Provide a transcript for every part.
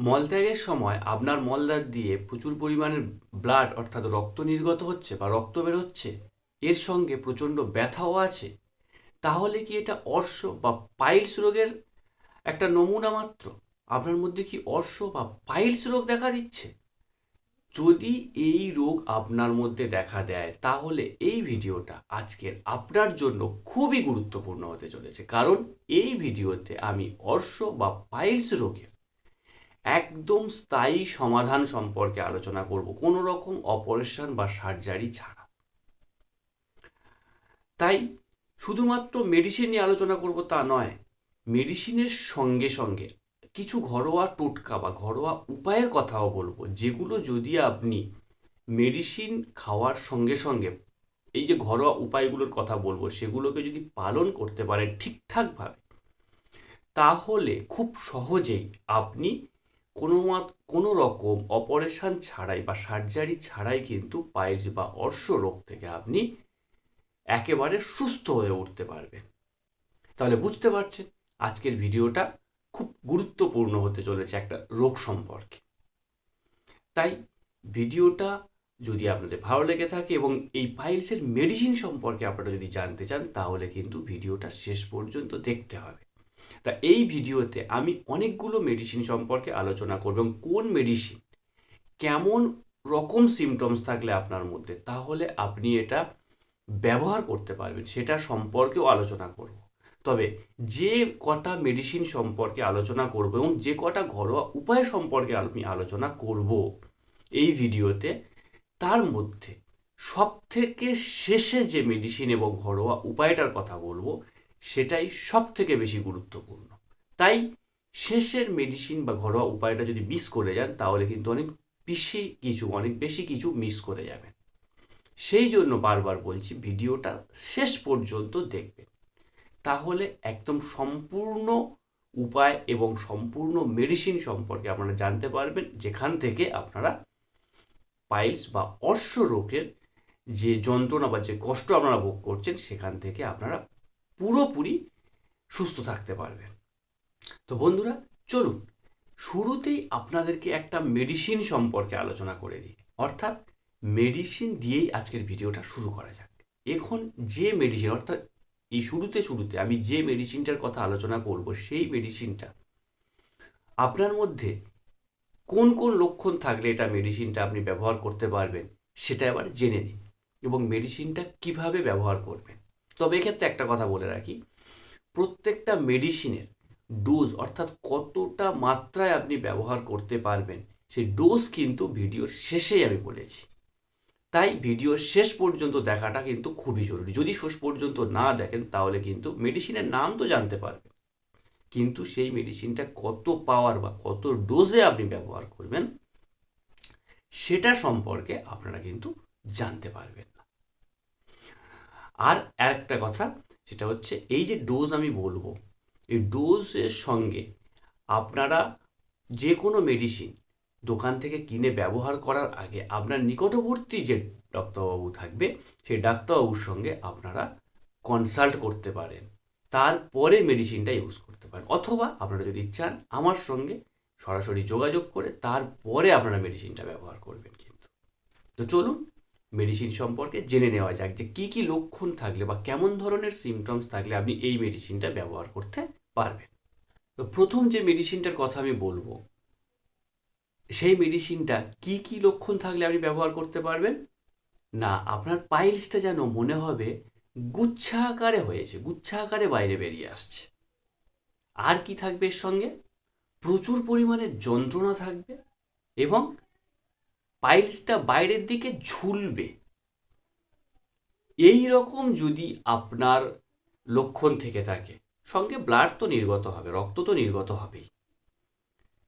মলত্যাগের সময় আপনার মলদ্বার দিয়ে প্রচুর পরিমাণে ব্লাড অর্থাৎ রক্ত নির্গত হচ্ছে বা রক্ত বেরোচ্ছে, এর সঙ্গে প্রচণ্ড ব্যথাও আছে। তাহলে কি এটা অর্শ বা পাইলস রোগের একটা নমুনা মাত্র? আপনার মধ্যে কি অর্শ বা পাইলস রোগ দেখা দিচ্ছে? যদি এই রোগ আপনার মধ্যে দেখা দেয়, তাহলে এই ভিডিওটা আজকের আপনার জন্য খুবই গুরুত্বপূর্ণ হতে চলেছে। কারণ এই ভিডিওতে আমি অর্শ বা পাইলস রোগের একদম স্থায়ী সমাধান সম্পর্কে আলোচনা করব, কোনো রকম অপারেশন বা সার্জারি ছাড়া। তাই শুধুমাত্র মেডিসিন নিয়ে আলোচনা করব তা নয় মেডিসিনের সঙ্গে সঙ্গে কিছু ঘরোয়া টোটকা বা ঘরোয়া উপায়ের কথাও বলব, যেগুলো যদি আপনি মেডিসিন খাওয়ার সঙ্গে সঙ্গে, এই যে ঘরোয়া উপায়গুলোর কথা বলব, সেগুলোকে যদি পালন করতে পারেন ঠিকঠাকভাবে, তাহলে খুব সহজেই আপনি কোনো কোনো রকম অপারেশান ছাড়াই বা সার্জারি ছাড়াই কিন্তু পাইলস বা অর্শ রোগ থেকে আপনি একেবারে সুস্থ হয়ে উঠতে পারবেন। তাহলে বুঝতে পারছেন, আজকের ভিডিওটা খুব গুরুত্বপূর্ণ হতে চলেছে একটা রোগ সম্পর্কে। তাই ভিডিওটা যদি আপনাদের ভালো লেগে থাকে এবং এই পাইলসের মেডিসিন সম্পর্কে আপনারা যদি জানতে চান, তাহলে কিন্তু ভিডিওটা শেষ পর্যন্ত দেখতে হবে। তা এই ভিডিওতে আমি অনেকগুলো মেডিসিন সম্পর্কে আলোচনা করব এবং কোন মেডিসিন কেমন রকম সিমটমস থাকলে আপনার মধ্যে, তাহলে আপনি এটা ব্যবহার করতে পারবেন, সেটা সম্পর্কেও আলোচনা করব। তবে যে কটা মেডিসিন সম্পর্কে আলোচনা করব এবং যে কটা ঘরোয়া উপায় সম্পর্কে আমি আলোচনা করব এই ভিডিওতে, তার মধ্যে সব থেকে শেষে যে মেডিসিন এবং ঘরোয়া উপায়টার কথা বলব সেটাই সব থেকে বেশি গুরুত্বপূর্ণ। তাই শেষের মেডিসিন বা ঘরোয়া উপায়টা যদি মিস করে যান, তাহলে কিন্তু অনেক বেশি কিছু, অনেক বেশি কিছু মিস করে যাবেন। সেই জন্য বারবার বলছি, ভিডিওটা শেষ পর্যন্ত দেখবেন। তাহলে একদম সম্পূর্ণ উপায় এবং সম্পূর্ণ মেডিসিন সম্পর্কে আপনারা জানতে পারবেন, যেখান থেকে আপনারা পাইলস বা অর্শ রোগের যে যন্ত্রণা বা যে কষ্ট আপনারা ভোগ করছেন, সেখান থেকে আপনারা পুরোপুরি সুস্থ থাকতে পারবেন। তো বন্ধুরা, চলুন, শুরুতেই আপনাদেরকে একটা মেডিসিন সম্পর্কে আলোচনা করে দিই। অর্থাৎ মেডিসিন দিয়েই আজকের ভিডিওটা শুরু করা যাক। এখন যে মেডিসিন অর্থাৎ এই শুরুতে শুরুতে আমি যে মেডিসিনটার কথা আলোচনা করব, সেই মেডিসিনটা আপনার মধ্যে কোন কোন লক্ষণ থাকলে এটা মেডিসিনটা আপনি ব্যবহার করতে পারবেন, সেটা এবার জেনে নিন এবং মেডিসিনটা কীভাবে ব্যবহার করবেন। তবে এক্ষেত্রে একটা কথা বলে রাখি, প্রত্যেকটা মেডিসিনের ডোজ অর্থাৎ কতটা মাত্রায় আপনি ব্যবহার করতে পারবেন, সেই ডোজ কিন্তু ভিডিওর শেষেই আমি বলেছি। তাই ভিডিও শেষ পর্যন্ত দেখাটা কিন্তু খুবই জরুরি। যদি শেষ পর্যন্ত না দেখেন, তাহলে কিন্তু মেডিসিনের নাম তো জানতে পারবেন। কিন্তু সেই মেডিসিনটা কত পাওয়ার বা কত ডোজে আপনি ব্যবহার করবেন, সেটা সম্পর্কে আপনারা কিন্তু জানতে পারবেন। আর একটা কথা, সেটা হচ্ছে এই যে ডোজ আমি বলব, এই ডোজের সঙ্গে আপনারা যে কোনো মেডিসিন দোকান থেকে কিনে ব্যবহার করার আগে আপনার নিকটবর্তী যে ডাক্তারবাবু থাকবে, সেই ডাক্তারবাবুর সঙ্গে আপনারা কনসাল্ট করতে পারেন। তারপরে মেডিসিনটা ইউজ করতে পারেন। অথবা আপনারা যদি চান আমার সঙ্গে সরাসরি যোগাযোগ করে তারপরে আপনারা মেডিসিনটা ব্যবহার করবেন কিন্তু। তো চলুন মেডিসিন সম্পর্কে জেনে নেওয়া যাক যে কী কী লক্ষণ থাকলে বা কেমন ধরনের সিমটমস থাকলে আপনি এই মেডিসিনটা ব্যবহার করতে পারবেন। তো প্রথম যে মেডিসিনটার কথা আমি বলব, সেই মেডিসিনটা কি কি লক্ষণ থাকলে আপনি ব্যবহার করতে পারবেন? না, আপনার পাইলসটা যেন মনে হবে গুচ্ছা আকারে হয়েছে, গুচ্ছা আকারে বাইরে বেরিয়ে আসছে। আর কি থাকবে এর সঙ্গে? প্রচুর পরিমাণে যন্ত্রণা থাকবে এবং পাইলসটা বাইরের দিকে ঝুলবে। এই রকম যদি আপনার লক্ষণ থেকে থাকে, সঙ্গে ব্লাড তো নির্গত হবে, রক্ত তো নির্গত হবেই।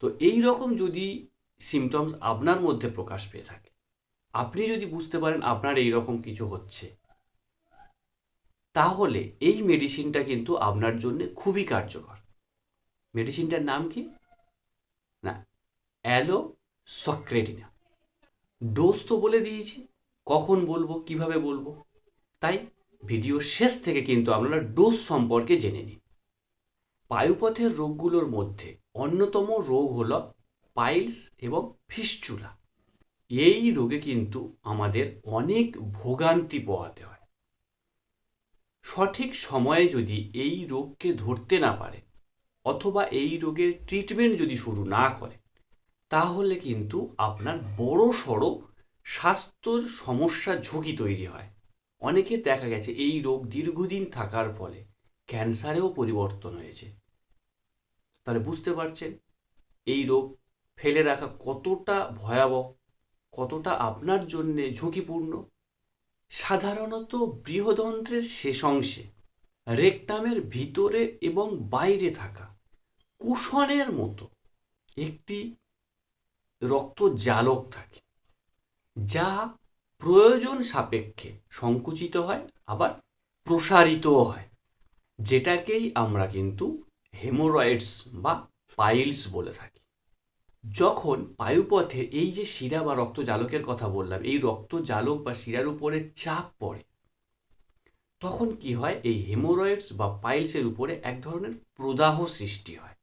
তো এই রকম যদি সিমটমস আপনার মধ্যে প্রকাশ পেয়ে থাকে, আপনি যদি বুঝতে পারেন আপনার এই রকম কিছু হচ্ছে, তাহলে এই মেডিসিনটা কিন্তু আপনার জন্য খুবই কার্যকর। মেডিসিনটার নাম কি? না অ্যালো সক্রেটিনা ডোজ তো বলে দিয়েছি। কখন বলব, কীভাবে বলব? তাই ভিডিও শেষ থেকে কিন্তু আপনারা ডোজ সম্পর্কে জেনে নিন। বায়ুপথের রোগগুলোর মধ্যে অন্যতম রোগ হল পাইলস এবং ফিস্চুলা এই রোগে কিন্তু আমাদের অনেক ভোগান্তি পোহাতে হয়। সঠিক সময়ে যদি এই রোগকে ধরতে না পারে, অথবা এই রোগের ট্রিটমেন্ট যদি শুরু না করে তাহলে কিন্তু আপনার বড় সড়ো স্বাস্থ্যর সমস্যার ঝুঁকি তৈরি হয়। অনেকের দেখা গেছে এই রোগ দীর্ঘদিন থাকার ফলে ক্যান্সারেও পরিবর্তন হয়েছে। তাহলে বুঝতে পারছেন, এই রোগ ফেলে রাখা কতটা ভয়াবহ, কতটা আপনার জন্যে ঝুঁকিপূর্ণ? সাধারণত বৃহদন্ত্রের শেষ অংশে রেকটামের ভিতরে এবং বাইরে থাকা কুশনের মতো একটি রক্ত জালক থাকে, যা প্রয়োজন সাপেক্ষে সংকুচিত হয়, আবার প্রসারিতও হয়। যেটাকেই আমরা কিন্তু হেমোরয়েডস বা পাইলস বলে থাকি। যখন বায়ুপথে এই যে শিরা বা রক্ত জালকের কথা বললাম, এই রক্ত জালক বা শিরার উপরে চাপ পড়ে, তখন কি হয়? এই হেমোরয়েডস বা পাইলসের উপরে এক ধরনের প্রদাহ সৃষ্টি হয়,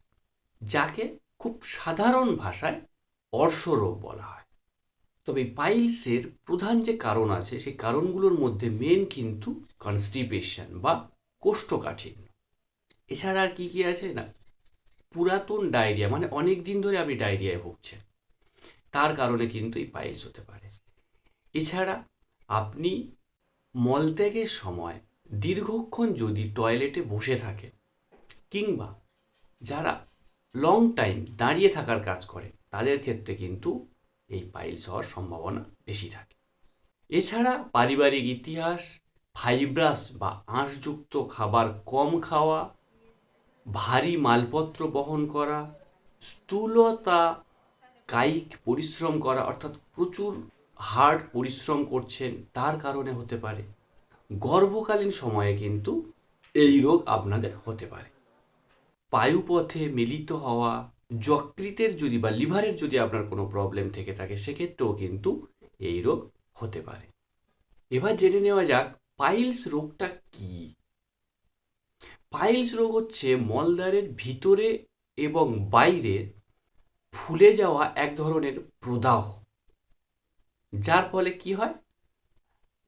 যাকে খুব সাধারণ ভাষায় অর্শরোগ বলা হয়। তবে পাইলসের প্রধান যে কারণ আছে, সেই কারণগুলোর মধ্যে মেন কিন্তু কনস্টিপেশন বা কোষ্ঠকাঠিন্য। এছাড়া আর কী কী আছে? না, পুরাতন ডায়রিয়া মানে অনেক দিন ধরে আপনি ডায়রিয়ায় ভুগছেন। তার কারণে কিন্তু এই পাইলস হতে পারে। এছাড়া আপনি মলত্যাগের সময় দীর্ঘক্ষণ যদি টয়লেটে বসে থাকেন, কিংবা যারা লং টাইম দাঁড়িয়ে থাকার কাজ করে তাদের ক্ষেত্রে কিন্তু এই পাইলস হওয়ার সম্ভাবনা বেশি থাকে। এছাড়া পারিবারিক ইতিহাস, ফাইব্রাস বা আঁশযুক্ত খাবার কম খাওয়া, ভারী মালপত্র বহন করা, স্থূলতা, কায়িক পরিশ্রম করা, অর্থাৎ প্রচুর হার্ড পরিশ্রম করছেন, তার কারণে হতে পারে। গর্ভকালীন সময়ে কিন্তু এই রোগ আপনাদের হতে পারে। পায়ুপথে মিলিত হওয়া যকৃতের যদি বা লিভারের যদি আপনার কোনো প্রবলেম থেকে থাকে, সেক্ষেত্রেও কিন্তু এই রোগ হতে পারে। এবার জেনে নেওয়া যাক, পাইলস রোগটা কি? পাইলস রোগ হচ্ছে মলদ্বারের ভিতরে এবং বাইরে ফুলে যাওয়া এক ধরনের প্রদাহ। যার ফলে কি হয়?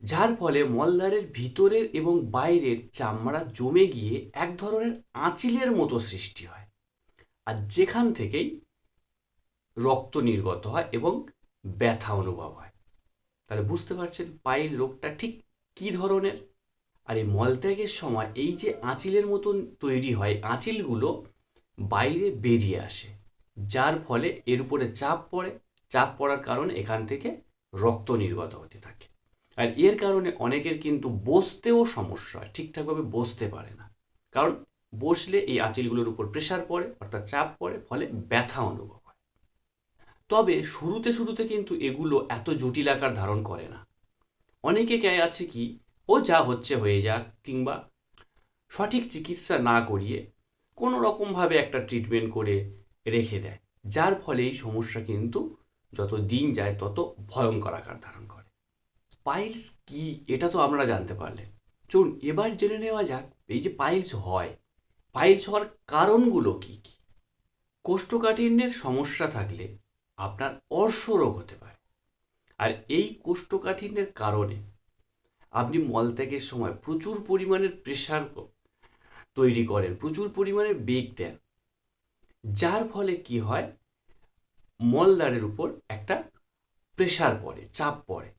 যার ফলে মলদ্বারের ভিতরের এবং বাইরের চামড়া জমে গিয়ে এক ধরনের আঁচিলের মতো সৃষ্টি হয়। আর যেখান থেকেই রক্ত নির্গত হয় এবং ব্যথা অনুভব হয়। তাহলে বুঝতে পারছেন পায়ের রোগটা ঠিক কি ধরনের? আর এই মলত্যাগের সময় এই যে আঁচিলের মতন তৈরি হয়, আঁচিলগুলো বাইরে বেরিয়ে আসে, যার ফলে এর উপরে চাপ পড়ে। চাপ পড়ার কারণে এখান থেকে রক্ত নির্গত হতে থাকে। আর এর কারণে অনেকের কিন্তু বসতেও সমস্যা হয়, ঠিকঠাকভাবে বসতে পারে না। কারণ বসলে এই আঁচিলগুলোর উপর প্রেশার পড়ে, অর্থাৎ চাপ পড়ে, ফলে ব্যথা অনুভব হয়। তবে শুরুতে শুরুতে কিন্তু এগুলো এত জটিল আকার ধারণ করে না। অনেকে কে আছে কি, ও যা হচ্ছে হয়ে যাক, কিংবা সঠিক চিকিৎসা না করিয়ে কোনো রকমভাবে একটা ট্রিটমেন্ট করে রেখে দেয়, যার ফলে এই সমস্যা কিন্তু যত দিন যায় তত ভয়ঙ্কর আকার ধারণ করে। পাইলস কি, এটা তো আমরা জানতে পারলেন চলুন, এবার জেনে নেওয়া যাক, এই যে পাইলস হয় পাইলস হওয়ার কারণগুলো কি কি? কোষ্ঠকাঠিন্যের সমস্যা থাকলে আপনার অর্শরোগ হতে পারে। আর এই কোষ্ঠকাঠিন্যের কারণে আপনি মলত্যাগের সময় প্রচুর পরিমাণের প্রেশার তৈরি করেন, প্রচুর পরিমাণে বেগ দেন। যার ফলে কি হয়? মলদ্বারের উপর একটা প্রেশার পড়ে, চাপ পড়ে।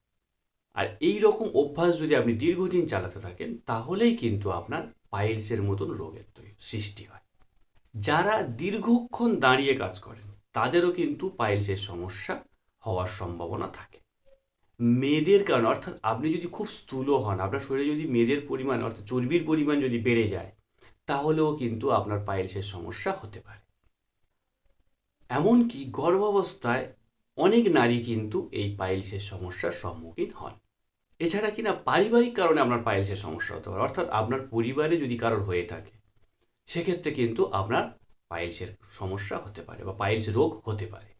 আর এই রকম অভ্যাস যদি আপনি দীর্ঘদিন চালাতে থাকেন, তাহলেই কিন্তু আপনার পাইলসের মতন রোগের সৃষ্টি হয়। যারা দীর্ঘক্ষণ দাঁড়িয়ে কাজ করেন, তাদেরও কিন্তু পাইলসের সমস্যা হওয়ার সম্ভাবনা থাকে। মেয়েদের কারণে, অর্থাৎ আপনি যদি খুব স্থূল হন, আপনার শরীরে যদি মেয়েদের পরিমাণ, অর্থাৎ চর্বির পরিমাণ যদি বেড়ে যায়, তাহলেও কিন্তু আপনার পাইলসের সমস্যা হতে পারে। এমনকি গর্ভাবস্থায় অনেক নারী কিন্তু এই পাইলসের সমস্যার সম্মুখীন হন। এছাড়া কিনা পারিবারিক কারণে আপনার পাইলসের সমস্যা হতে পারে, অর্থাৎ আপনার পরিবারে যদি কারোর হয়ে থাকে, সেক্ষেত্রে কিন্তু আপনার পাইলসের সমস্যা হতে পারে বা পাইলস রোগ হতে পারে।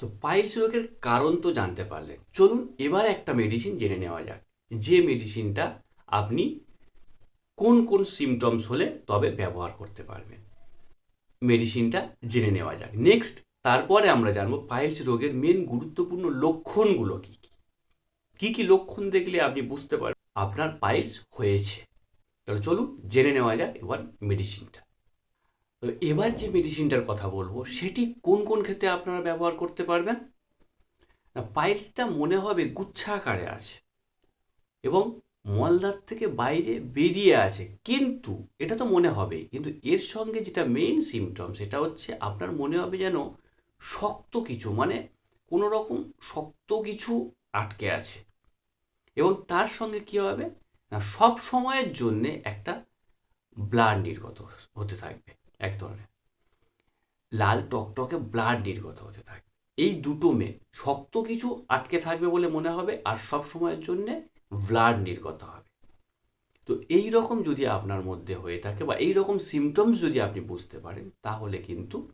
তো পাইলস রোগের কারণ তো জানতে পারলেন চলুন এবার একটা মেডিসিন জেনে নেওয়া যাক, যে মেডিসিনটা আপনি কোন কোন সিমটমস হলে তবে ব্যবহার করতে পারবেন। মেডিসিনটা জেনে নেওয়া যাক। নেক্সট তারপরে আমরা জানব পাইলস রোগের মেন গুরুত্বপূর্ণ লক্ষণগুলো কি। কি কি লক্ষণ দেখলে আপনি বুঝতে পারবেন? আপনার পাইলস হয়েছে। তাহলে চলুন, জেনে নেওয়া যাক এবার মেডিসিনটা তো এবার যে মেডিসিনটার কথা বলব, সেটি কোন কোন ক্ষেত্রে আপনারা ব্যবহার করতে পারবেন? না, পাইলসটা মনে হবে গুচ্ছাকারে আছে এবং মলদার থেকে বাইরে বেরিয়ে আছে। কিন্তু, এটা তো মনে হবে কিন্তু এর সঙ্গে যেটা মেইন সিমটম সেটা হচ্ছে আপনার মনে হবে যেন শক্ত কিছু মানে কোনো রকম শক্ত কিছু আটকে আছে। এবং তার সঙ্গে কি হবে? না, সব সময়ের জন্যে একটা ব্লাড নির্গত হতে থাকবে এক ধরনের। লাল টকটকে ব্লাড নির্গত হতে থাকবে। এই দুটো মে, শক্ত কিছু আটকে থাকবে বলে মনে হবে আর সব সময়ের জন্যে ব্লাড নির্গত হবে। তো এই রকম যদি আপনার মধ্যে হয়ে থাকে বা এই রকম সিমটমস যদি আপনি বুঝতে পারেন, তাহলে কিন্তু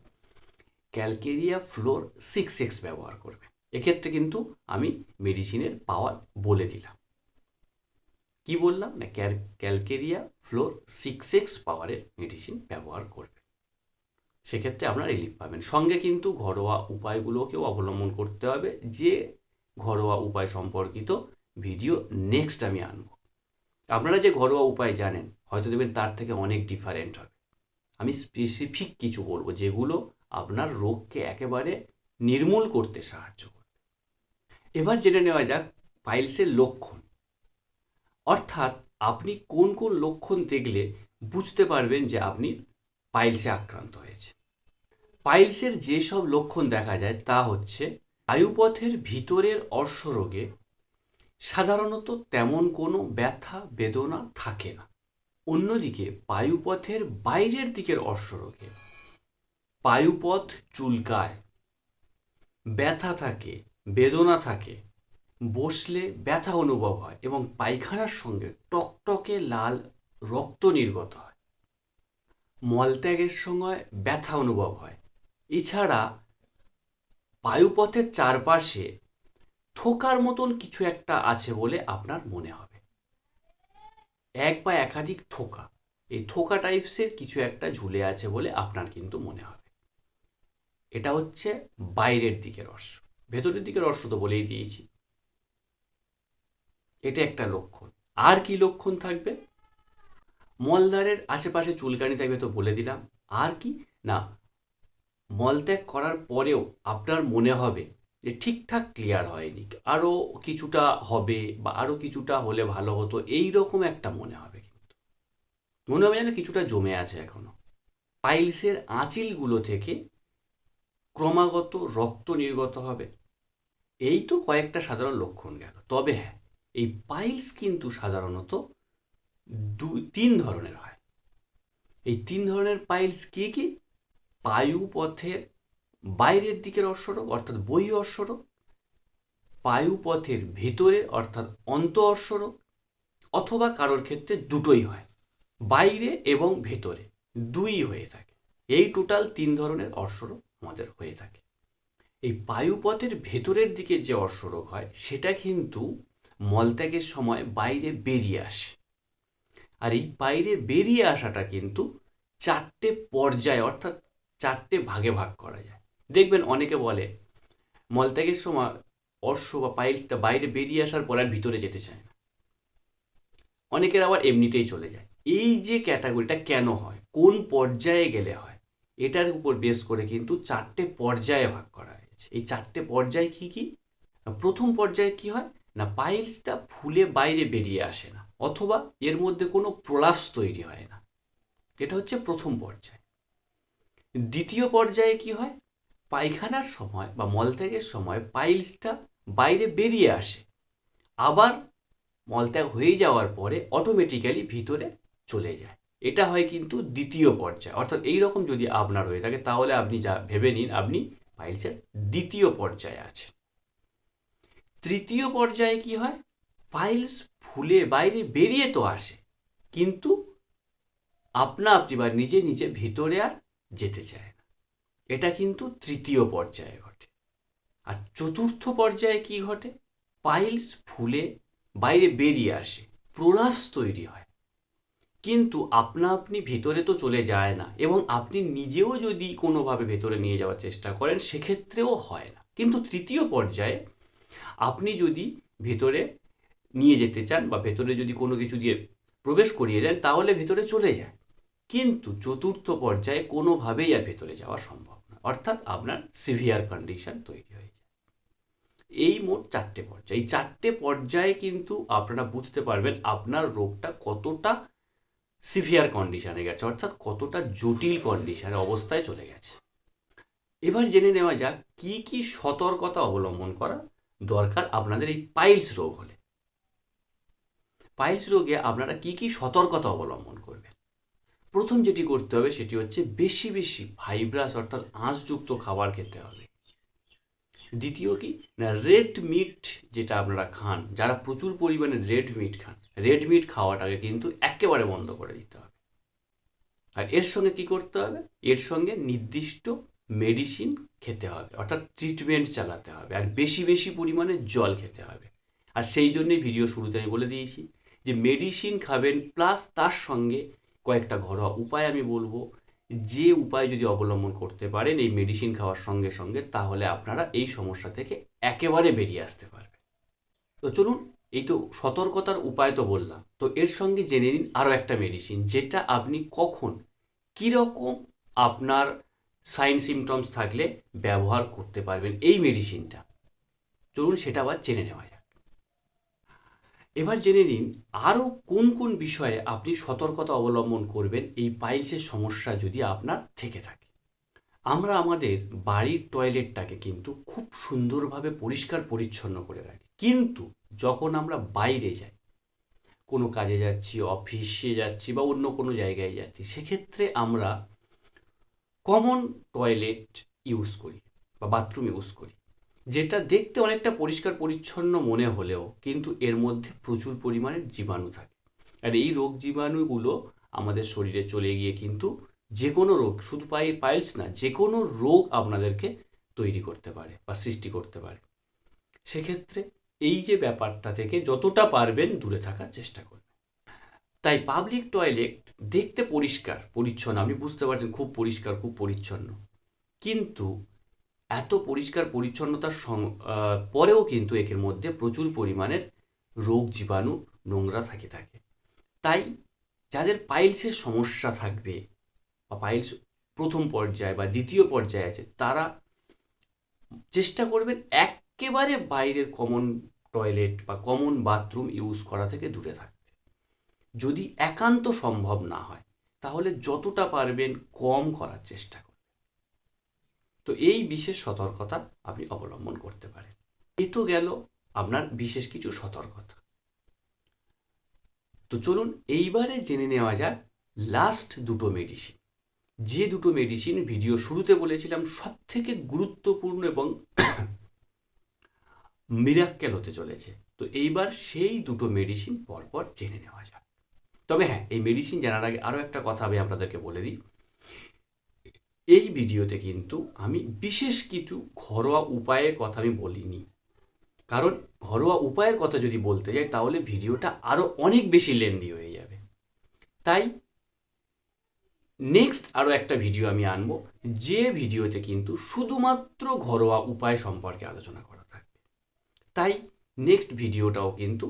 ক্যালকেরিয়া ফ্লোর সিক্স এক্স ব্যবহার করবেন। এক্ষেত্রে কিন্তু আমি মেডিসিনের পাওয়ার বলে দিলাম। কি বললাম? না ক্যালকেরিয়া ফ্লোর সিক্স এক্স পাওয়ারের মেডিসিন ব্যবহার করবে। সেক্ষেত্রে আপনারা রিলিফ পাবেন। সঙ্গে কিন্তু ঘরোয়া উপায়গুলোকেও অবলম্বন করতে হবে। যে ঘরোয়া উপায় সম্পর্কিত ভিডিও নেক্সট আমি আনব। আপনারা যে ঘরোয়া উপায় জানেন, হয়তো দেখবেন তার থেকে অনেক ডিফারেন্ট হবে। আমি স্পেসিফিক কিছু বলব যেগুলো আপনার রোগকে একেবারে নির্মূল করতে সাহায্য করবে এবার জেনে নেওয়া যাক পাইলসের লক্ষণ। অর্থাৎ আপনি কোন কোন লক্ষণ দেখলে বুঝতে পারবেন যে আপনি পাইলসে আক্রান্ত হয়েছে পাইলসের যেসব লক্ষণ দেখা যায় তা হচ্ছে বায়ুপথের ভিতরের অর্শরোগে সাধারণত তেমন কোনো ব্যথা, বেদনা থাকে না। অন্যদিকে বায়ুপথের বাইরের দিকের অর্শরোগে বায়ুপথ চুলকায়, ব্যথা থাকে বেদনা থাকে, বসলে ব্যথা অনুভব হয় এবং পায়খানার সঙ্গে টকটকে লাল রক্ত নির্গত হয়। মলত্যাগের সময় ব্যথা অনুভব হয়। এছাড়া বায়ুপথের চারপাশে থোকার মতন কিছু একটা আছে বলে আপনার মনে হবে। এক বা একাধিক থোকা, এই থোকা টাইপসের কিছু একটা ঝুলে আছে বলে আপনার কিন্তু মনে হবে। এটা হচ্ছে বাইরের দিকের অর্শ ভেতরের দিকে অর্শ তো বলেই দিয়েছি। এটা একটা লক্ষণ। আর কি লক্ষণ থাকবে? মলদ্বারের আশেপাশে চুলকানি থাকবে তো বলে দিলাম। আর কি? না মলত্যাগ করার পরেও আপনার মনে হবে যে ঠিকঠাক ক্লিয়ার হয়নি। আরও কিছুটা হবে বা আরও কিছুটা হলে ভালো হতো এই রকম একটা মনে হবে কিন্তু। মনে হবে যেন কিছুটা জমে আছে এখনও। পাইলসের আঁচিলগুলো থেকে ক্রমাগত রক্ত নির্গত হবে। এই তো কয়েকটা সাধারণ লক্ষণ গেল। তবে হ্যাঁ এই পাইলস কিন্তু সাধারণত দুই, তিন ধরনের হয়। এই তিন ধরনের পাইলস কি কি? পায়ুপথের বাইরের দিকের অশ্বরোগ, অর্থাৎ বহি অশ্বরোগ পায়ুপথের ভেতরে, অর্থাৎ অন্ত অশ্বরোগ, অথবা কারোর ক্ষেত্রে দুটোই হয়, বাইরে এবং ভেতরে, দুই হয়ে থাকে। এই টোটাল তিন ধরনের অশ্বরোগ আমাদের হয়ে থাকে। এই বায়ুপথের ভেতরের দিকে যে অশ্বরোগ হয়, সেটা কিন্তু মলত্যাগের সময় বাইরে বেরিয়ে আসে। আর এই বাইরে বেরিয়ে আসাটা কিন্তু চারটে পর্যায়ে, অর্থাৎ চারটে ভাগে ভাগ করা যায়। দেখবেন অনেকে বলে, মলত্যাগের সময় অশ্ব বা পাইলসটা বাইরে বেরিয়ে আসার পর আর ভিতরে যেতে চায় না। অনেকের আবার এমনিতেই চলে যায়। এই যে ক্যাটাগরিটা কেন হয়, কোন পর্যায়ে গেলে হয়, এটার উপর বেস করে কিন্তু চারটে পর্যায়ে ভাগ করা হয়েছে এই চারটে পর্যায়ে কি কি? প্রথম পর্যায়ে কি হয়? না, পাইলসটা ফুলে বাইরে বেরিয়ে আসে না, অথবা এর মধ্যে কোনো প্রলাপস তৈরি হয় না। এটা হচ্ছে প্রথম পর্যায়। দ্বিতীয় পর্যায়ে কি হয়? পায়খানার সময় বা মলত্যাগের সময় পাইলসটা বাইরে বেরিয়ে আসে, আবার মলত্যাগ হয়ে যাওয়ার পরে অটোমেটিক্যালি ভিতরে চলে যায়। এটা হয় কিন্তু দ্বিতীয় পর্যায়। অর্থাৎ এই রকম যদি আপনার হয়ে থাকে, তাহলে আপনি যা ভেবে নিন, আপনি পাইলসের দ্বিতীয় পর্যায়ে আছেন তৃতীয় পর্যায়ে কি হয়? পাইলস ফুলে বাইরে বেরিয়ে তো আসে, কিন্তু আপনা আপনি বা নিজে নিজে ভিতরে আর যেতে চায় না। এটা কিন্তু তৃতীয় পর্যায়ে ঘটে। আর চতুর্থ পর্যায়ে কি ঘটে? পাইলস ফুলে বাইরে বেরিয়ে আসে, প্রলাপস তৈরি হয়। কিন্তু আপনা আপনি ভেতরে তো চলে যায় না এবং আপনি নিজেও যদি কোনোভাবে ভেতরে নিয়ে যাওয়ার চেষ্টা করেন, সেক্ষেত্রেও হয় না। কিন্তু তৃতীয় পর্যায়ে আপনি যদি ভেতরে নিয়ে যেতে চান বা ভেতরে যদি কোনো কিছু দিয়ে প্রবেশ করিয়ে দেন, তাহলে ভেতরে চলে যায়। কিন্তু চতুর্থ পর্যায়ে কোনোভাবেই আর ভেতরে যাওয়া সম্ভব না। অর্থাৎ আপনার সিভিয়ার কন্ডিশন তৈরি হয়ে যায়। এই মোট চারটে পর্যায়ে। এই চারটে পর্যায়ে কিন্তু আপনারা বুঝতে পারবেন আপনার রোগটা কতটা সিভিয়ার কন্ডিশনে গেছে, অর্থাৎ কতটা জটিল কন্ডিশনে অবস্থায় চলে গেছে। এবার জেনে নেওয়া যাক, কি কি সতর্কতা অবলম্বন করা দরকার আপনাদের এই পাইলস রোগ হলে। পাইলস রোগে আপনারা কি কি সতর্কতা অবলম্বন করবেন? প্রথম যেটি করতে হবে সেটি হচ্ছে বেশি বেশি ফাইব্রাস অর্থাৎ আঁশযুক্ত খাবার খেতে হবে। দ্বিতীয় কি? না রেড মিট যেটা আপনারা খান, যারা প্রচুর পরিমাণে রেড মিট খান রেড মিট খাওয়াটাকে কিন্তু একেবারে বন্ধ করে দিতে হবে। আর এর সঙ্গে কি করতে হবে? এর সঙ্গে নির্দিষ্ট মেডিসিন খেতে হবে, অর্থাৎ ট্রিটমেন্ট চালাতে হবে, আর বেশি বেশি পরিমাণে জল খেতে হবে। আর সেই জন্যই ভিডিও শুরুতে আমি বলে দিয়েছি যে মেডিসিন খাবেন প্লাস তার সঙ্গে কয়েকটা ঘরোয়া উপায় আমি বলব। যে উপায় যদি অবলম্বন করতে পারেন এই মেডিসিন খাওয়ার সঙ্গে সঙ্গে, তাহলে আপনারা এই সমস্যা থেকে একেবারে বেরিয়ে আসতে পারবেন। তো চলুন এই তো সতর্কতার উপায় তো বললাম। তো এর সঙ্গে জেনে নিন আরও একটা মেডিসিন যেটা আপনি কখন, কীরকম আপনার সাইন সিমটমস থাকলে ব্যবহার করতে পারবেন এই মেডিসিনটা চলুন সেটা আবার জেনে নেওয়া যাক। এবার জেনে নিন আরও কোন কোন বিষয়ে আপনি সতর্কতা অবলম্বন করবেন, এই পাইলসের সমস্যা যদি আপনার থেকে থাকে। আমরা আমাদের বাড়ির টয়লেটটাকে কিন্তু খুব সুন্দরভাবে পরিষ্কার পরিচ্ছন্ন করে রাখি। কিন্তু যখন আমরা বাইরে যাই, কোনো কাজে যাচ্ছি, অফিসে যাচ্ছি বা অন্য কোনো জায়গায় যাচ্ছি, সেক্ষেত্রে আমরা কমন টয়লেট ইউজ করি বা বাথরুম ইউজ করি। যেটা দেখতে অনেকটা পরিষ্কার, পরিচ্ছন্ন মনে হলেও কিন্তু এর মধ্যে প্রচুর পরিমাণে জীবাণু থাকে। আর এই রোগ জীবাণুগুলো আমাদের শরীরে চলে গিয়ে কিন্তু যে কোনো রোগ, শুধু পাই পাইলস না যে কোনো রোগ আপনাদেরকে তৈরি করতে পারে বা সৃষ্টি করতে পারে। সেক্ষেত্রে এই যে ব্যাপারটা থেকে যতটা পারবেন দূরে থাকার চেষ্টা করবেন। তাই পাবলিক টয়লেট দেখতে পরিষ্কার, পরিচ্ছন্ন। আপনি বুঝতে পারছেন, খুব পরিষ্কার, খুব পরিচ্ছন্ন। কিন্তু এত পরিষ্কার পরিচ্ছন্নতার পরেও কিন্তু একের মধ্যে প্রচুর পরিমাণের রোগ জীবাণু, নোংরা থাকে থাকে। তাই যাদের পাইলসের সমস্যা থাকবে বা পাইলস প্রথম পর্যায়ে বা দ্বিতীয় পর্যায়ে আছে, তারা চেষ্টা করবেন একেবারে বাইরের কমন টয়লেট বা কমন বাথরুম ইউজ করা থেকে দূরে থাকতে। যদি একান্ত সম্ভব না হয়, তাহলে যতটা পারবেন কম করার চেষ্টা করুন তো এই বিশেষ সতর্কতা আপনি অবলম্বন করতে পারেন। এ তো গেল আপনার বিশেষ কিছু সতর্কতা। তো চলুন এইবারে জেনে নেওয়া যাক লাস্ট দুটো মেডিসিন যে দুটো মেডিসিন ভিডিও শুরুতে বলেছিলাম সব থেকে গুরুত্বপূর্ণ এবং মিরাক্কেল হতে চলেছে। তো এইবার সেই দুটো মেডিসিন পরপর জেনে নেওয়া যাক। তবে হ্যাঁ এই মেডিসিন জানার আগে আরও একটা কথা আমি আপনাদেরকে বলে দিই। এই ভিডিওতে কিন্তু আমি বিশেষ কিছু ঘরোয়া উপায়ের কথা আমি বলিনি। কারণ ঘরোয়া উপায়ের কথা যদি বলতে যাই, তাহলে ভিডিওটা আরও অনেক বেশি লেন্দি হয়ে যাবে। তাই নেক্সট আরও একটা ভিডিও আমি আনব, যে ভিডিওতে কিন্তু শুধুমাত্র ঘরোয়া উপায় সম্পর্কে আলোচনা করা। তাই নেক্সট ভিডিওটাও কিন্তু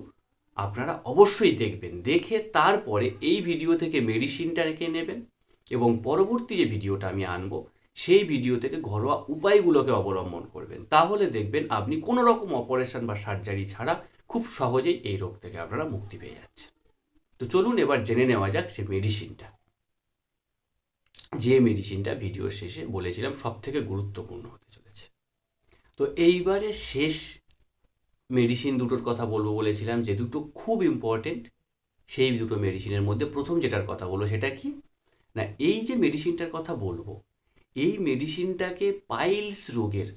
আপনারা অবশ্যই দেখবেন। দেখে তারপরে এই ভিডিও থেকে মেডিসিনটা রেখে নেবেন এবং পরবর্তী যে ভিডিওটা আমি আনব, সেই ভিডিও থেকে ঘরোয়া উপায়গুলোকে অবলম্বন করবেন। তাহলে দেখবেন আপনি কোনো রকম অপারেশন বা সার্জারি ছাড়া খুব সহজেই এই রোগ থেকে আপনারা মুক্তি পেয়ে যাচ্ছেন। তো চলুন এবার জেনে নেওয়া যাক সে মেডিসিনটা যে মেডিসিনটা ভিডিও শেষে বলেছিলাম সব থেকে গুরুত্বপূর্ণ হতে চলেছে। তো এইবারে শেষ মেডিসিন দুটোর কথা বলব বলেছিলাম, যে দুটো খুব ইম্পর্টেন্ট সেই দুটো মেডিসিনের মধ্যে প্রথম যেটার কথা বলব সেটা কি? না, এই যে মেডিসিনটার কথা বলব, এই মেডিসিনটাকে পাইলস রোগের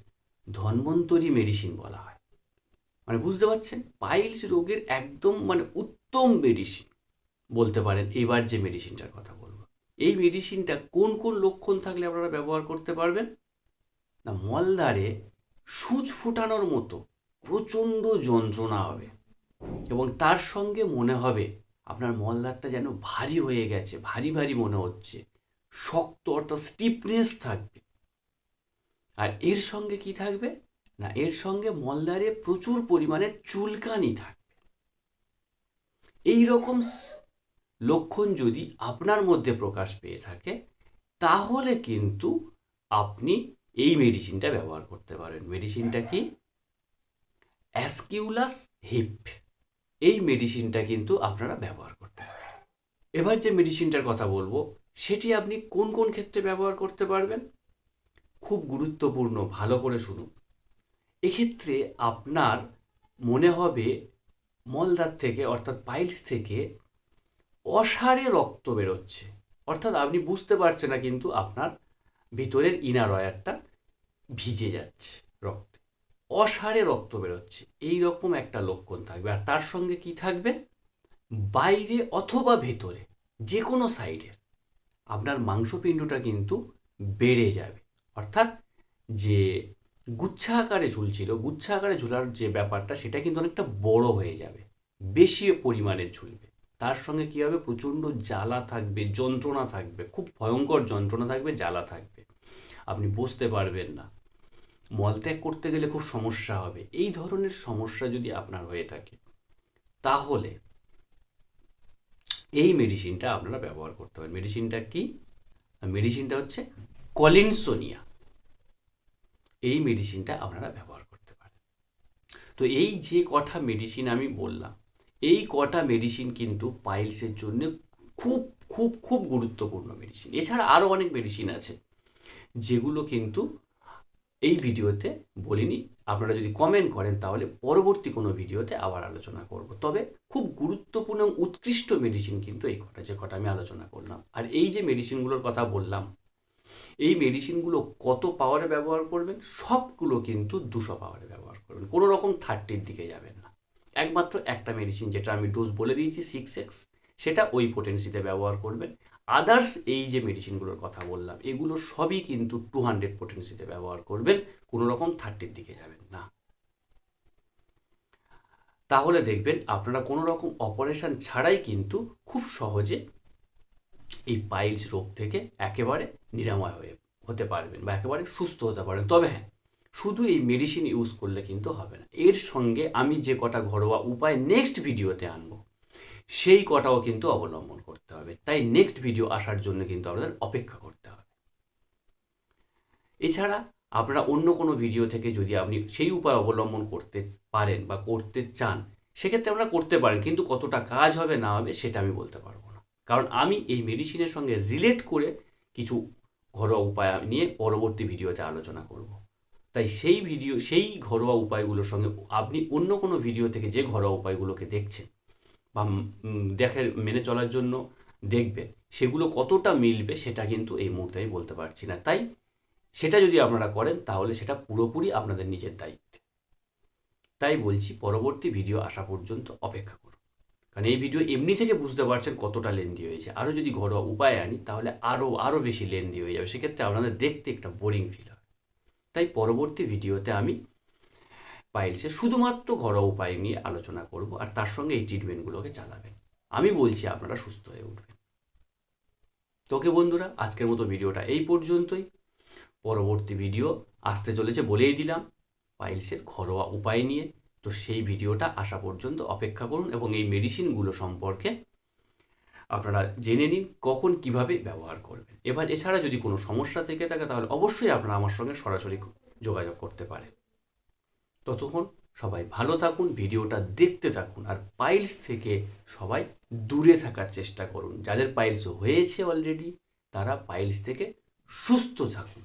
ধন্বন্তরী মেডিসিন বলা হয়। মানে বুঝতে পারছেন? পাইলস রোগের একদম মানে উত্তম মেডিসিন বলতে পারেন। এবার যে মেডিসিনটার কথা বলব। এই মেডিসিনটা কোন কোন লক্ষণ থাকলে আপনারা ব্যবহার করতে পারবেন? না মলদারে সুচ ফোটানোর মতো প্রচণ্ড যন্ত্রণা হবে এবং তার সঙ্গে মনে হবে আপনার মলদারটা যেন ভারী হয়ে গেছে, ভারী ভারী মনে হচ্ছে। শক্ত অর্থাৎ স্টিফনেস থাকবে। আর এর সঙ্গে কি থাকবে? না, এর সঙ্গে মলদারে প্রচুর পরিমাণে চুলকানি থাকবে। এই রকম লক্ষণ যদি আপনার মধ্যে প্রকাশ পেয়ে থাকে, তাহলে কিন্তু আপনি এই মেডিসিনটা ব্যবহার করতে পারেন। মেডিসিনটা কি? অ্যাসকিউলাস হিপ এই মেডিসিনটা কিন্তু আপনারা ব্যবহার করতে পারেন। এবার যে মেডিসিনটার কথা বলব, সেটি আপনি কোন কোন ক্ষেত্রে ব্যবহার করতে পারবেন? খুব গুরুত্বপূর্ণ, ভালো করে শুনুন। এক্ষেত্রে আপনার মনে হবে মলদার থেকে, অর্থাৎ পাইলস থেকে অসারে রক্ত বেরোচ্ছে। অর্থাৎ আপনি বুঝতে পারছেন না কিন্তু আপনার ভিতরের ইনার ভিজে যাচ্ছে রক্তে। অসারে রক্ত বেরোচ্ছে। এই রকম একটা লক্ষণ থাকবে। আর তার সঙ্গে কি থাকবে? বাইরে অথবা ভেতরে যে কোনো সাইডে আপনার মাংসপিণ্ডটা কিন্তু বেড়ে যাবে। অর্থাৎ যে গুচ্ছা আকারে ঝুলছিল, গুচ্ছা আকারে ঝুলার যে ব্যাপারটা, সেটা কিন্তু অনেকটা বড় হয়ে যাবে। বেশি পরিমাণে ঝুলবে। তার সঙ্গে কী হবে? প্রচণ্ড জ্বালা থাকবে, যন্ত্রণা থাকবে। খুব ভয়ঙ্কর যন্ত্রণা থাকবে, জ্বালা থাকবে। আপনি বসতে পারবেন না। মলত্যাগ করতে গেলে খুব সমস্যা হবে। এই ধরনের সমস্যা যদি আপনার হয়ে থাকে, তাহলে এই মেডিসিনটা আপনারা ব্যবহার করতে পারেন। মেডিসিনটা কি? মেডিসিনটা হচ্ছে কলিনসোনিয়া। এই মেডিসিনটা আপনারা ব্যবহার করতে পারেন। তো এই যে কটা মেডিসিন আমি বললাম, এই কটা মেডিসিন কিন্তু পাইলসের জন্য খুব খুব খুব গুরুত্বপূর্ণ মেডিসিন এছাড়া আরও অনেক মেডিসিন আছে, যেগুলো কিন্তু এই ভিডিওতে বলিনি। আপনারা যদি কমেন্ট করেন, তাহলে পরবর্তী কোনো ভিডিওতে আবার আলোচনা করব। তবে খুব গুরুত্বপূর্ণ এবং উৎকৃষ্ট মেডিসিন কিন্তু এই কটা, যে কটা আমি আলোচনা করলাম। আর এই যে মেডিসিনগুলোর কথা বললাম, এই মেডিসিনগুলো কত পাওয়ারে ব্যবহার করবেন? সবগুলো কিন্তু দুশো পাওয়ারে ব্যবহার করবেন। কোনো রকম থার্টির দিকে যাবেন না। একমাত্র একটা মেডিসিন যেটা আমি ডোজ বলে দিয়েছি সিক্স এক্স সেটা ওই পোটেন্সিতে ব্যবহার করবেন। আদার্স এই যে মেডিসিনগুলোর কথা বললাম, এগুলো সবই কিন্তু টু হান্ড্রেড পোটেন্সিতে ব্যবহার করবেন কোনো রকম থার্টির দিকে যাবেন না। তাহলে দেখবেন আপনারা কোনো রকম অপারেশন ছাড়াই কিন্তু খুব সহজে এই পাইলস রোগ থেকে একেবারে নিরাময় হয়ে হতে পারবেন বা একেবারে সুস্থ হতে পারেন তবে হ্যাঁ শুধু এই মেডিসিন ইউজ করলে কিন্তু হবে না। এর সঙ্গে আমি যে কটা ঘরোয়া উপায় নেক্সট ভিডিওতে আনব। সেই কটাও কিন্তু অবলম্বন করতে হবে। তাই নেক্সট ভিডিও আসার জন্য কিন্তু আপনাদের অপেক্ষা করতে হবে। এছাড়া আপনারা অন্য কোনো ভিডিও থেকে যদি আপনি সেই উপায় অবলম্বন করতে পারেন বা করতে চান, সেক্ষেত্রে আপনারা করতে পারেন, কিন্তু কতটা কাজ হবে, না হবে, সেটা আমি বলতে পারব না। কারণ আমি এই মেডিসিনের সঙ্গে রিলেট করে কিছু ঘরোয়া উপায় নিয়ে পরবর্তী ভিডিওতে আলোচনা করব। তাই সেই ভিডিও সেই ঘরোয়া উপায়গুলোর সঙ্গে আপনি অন্য কোনো ভিডিও থেকে যে ঘরোয়া উপায়গুলোকে দেখছেন বা দেখে মেনে চলার জন্য দেখবেন সেগুলো কতটা মিলবে সেটা কিন্তু এই মুহূর্তে আমি বলতে পারছি না। তাই সেটা যদি আপনারা করেন, তাহলে সেটা পুরোপুরি আপনাদের নিজের দায়িত্বে। তাই বলছি, পরবর্তী ভিডিও আসা পর্যন্ত অপেক্ষা করুন। কারণ এই ভিডিও এমনি থেকে বুঝতে পারছেন কতটা লেন্দি হয়েছে। আরও যদি ঘরোয়া উপায় আনি, তাহলে আরও আরও বেশি লেন্দি হয়ে যাবে। সেক্ষেত্রে আপনাদের দেখতে একটা বোরিং ফিল হয় তাই পরবর্তী ভিডিওতে আমি পাইলসে শুধুমাত্র ঘরোয়া উপায় নিয়ে আলোচনা করব আর তার সঙ্গে এই ট্রিটমেন্টগুলোকে চালাবেন। আমি বলছি আপনারা সুস্থ হয়ে উঠবেন। তোকে বন্ধুরা, আজকের মতো ভিডিওটা এই পর্যন্তই। পরবর্তী ভিডিও আসতে চলেছে বলেই দিলাম পাইলসের ঘরোয়া উপায় নিয়ে। তো সেই ভিডিওটা আসা পর্যন্ত অপেক্ষা করুন এবং এই মেডিসিনগুলো সম্পর্কে আপনারা জেনে নিন কখন কীভাবে ব্যবহার করবেন। এবার এছাড়া যদি কোনো সমস্যা থেকে থাকে তাহলে অবশ্যই আপনারা আমার সঙ্গে সরাসরি যোগাযোগ করতে পারেন। ততক্ষণ সবাই ভালো থাকুন, ভিডিওটা দেখতে থাকুন, আর পাইলস থেকে সবাই দূরে থাকার চেষ্টা করুন। যাদের পাইলস হয়েছে অলরেডি তারা পাইলস থেকে সুস্থ থাকুন।